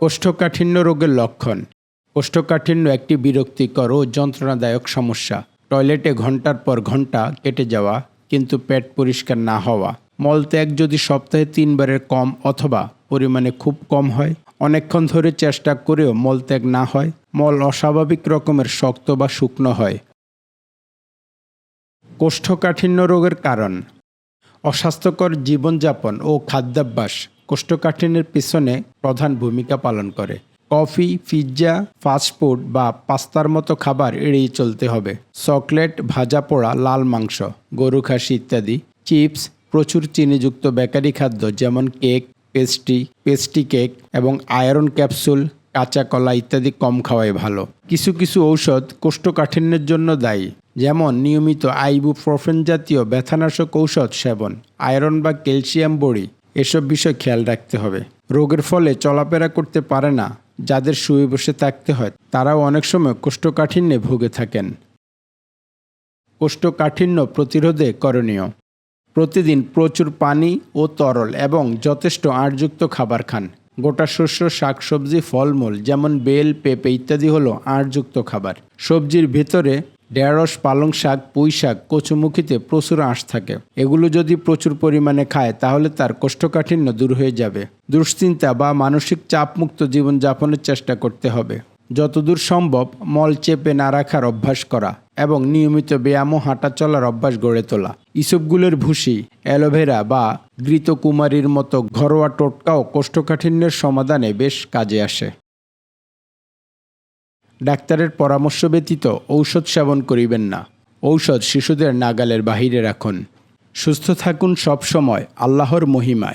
কোষ্ঠকাঠিন্য রোগের লক্ষণ। কোষ্ঠকাঠিন্য একটি বিরক্তিকর ও যন্ত্রণাদায়ক সমস্যা। টয়লেটে ঘণ্টার পর ঘণ্টা কেটে যাওয়া কিন্তু পেট পরিষ্কার না হওয়া। মলত্যাগ যদি সপ্তাহে তিনবারের কম অথবা পরিমাণে খুব কম হয়, অনেকক্ষণ ধরে চেষ্টা করেও মলত্যাগ না হয়, মল অস্বাভাবিক রকমের শক্ত বা শুকনো হয়। কোষ্ঠকাঠিন্য রোগের কারণ। অস্বাস্থ্যকর জীবনযাপন ও খাদ্যাভ্যাস। কোষ্ঠকাঠিন্যের পিছনে প্রধান ভূমিকা পালন করে। কফি, পিৎজা ফাস্টফুড বা পাস্তার মতো খাবার এড়িয়ে চলতে হবে। চকলেট, ভাজা পোড়া, লাল মাংস, গরু খাসি ইত্যাদি। চিপস, প্রচুর চিনিযুক্ত বেকারি খাদ্য যেমন কেক, পেস্ট্রি পেস্ট্রি কেক এবং আয়রন ক্যাপসুল, কাঁচা কলা ইত্যাদি কম খাওয়াই ভালো। কিছু কিছু ঔষধ কোষ্ঠকাঠিন্যের জন্য দায়ী, যেমন নিয়মিত আইবুপ্রোফেন জাতীয় ব্যথানাশক ঔষধ সেবন, আয়রন বা ক্যালসিয়াম বড়ি এসব বিষয় খেয়াল রাখতে হবে। রোগের ফলে চলাফেরা করতে পারে না, যাদের শুয়ে বসে থাকতে হয়। তারাও অনেক সময় কোষ্ঠকাঠিন্যে ভুগে থাকেন। কোষ্ঠকাঠিন্য প্রতিরোধে করণীয়। প্রতিদিন প্রচুর পানি ও তরল এবং যথেষ্ট আঁশযুক্ত খাবার খান। গোটা শস্য, শাকসবজি, ফলমূল যেমন বেল, পেঁপে ইত্যাদি হলো আঁশযুক্ত খাবার। সবজির ভেতরে ঢেঁড়স, পালং শাক, পুঁই শাক, কচুমুখিতে প্রচুর আঁশ থাকে। এগুলো যদি প্রচুর পরিমাণে খায়, তাহলে তার কোষ্ঠকাঠিন্য দূর হয়ে যাবে। দুশ্চিন্তা বা মানসিক চাপমুক্ত জীবনযাপনের চেষ্টা করতে হবে। যতদূর সম্ভব মল চেপে না রাখার অভ্যাস করা এবং নিয়মিত ব্যায়াম ও হাঁটা চলার অভ্যাস গড়ে তোলা। ইসবগুলের ভুসি, অ্যালোভেরা বা ঘৃতকুমারীর মতো ঘরোয়া টোটকাও কোষ্ঠকাঠিন্যের সমাধানে বেশ কাজে আসে। ডাক্তারের পরামর্শ ব্যতীত ঔষধ সেবন করিবেন না। ঔষধ শিশুদের নাগালের বাহিরে রাখুন। সুস্থ থাকুন সব সময় আল্লাহর মহিমায়।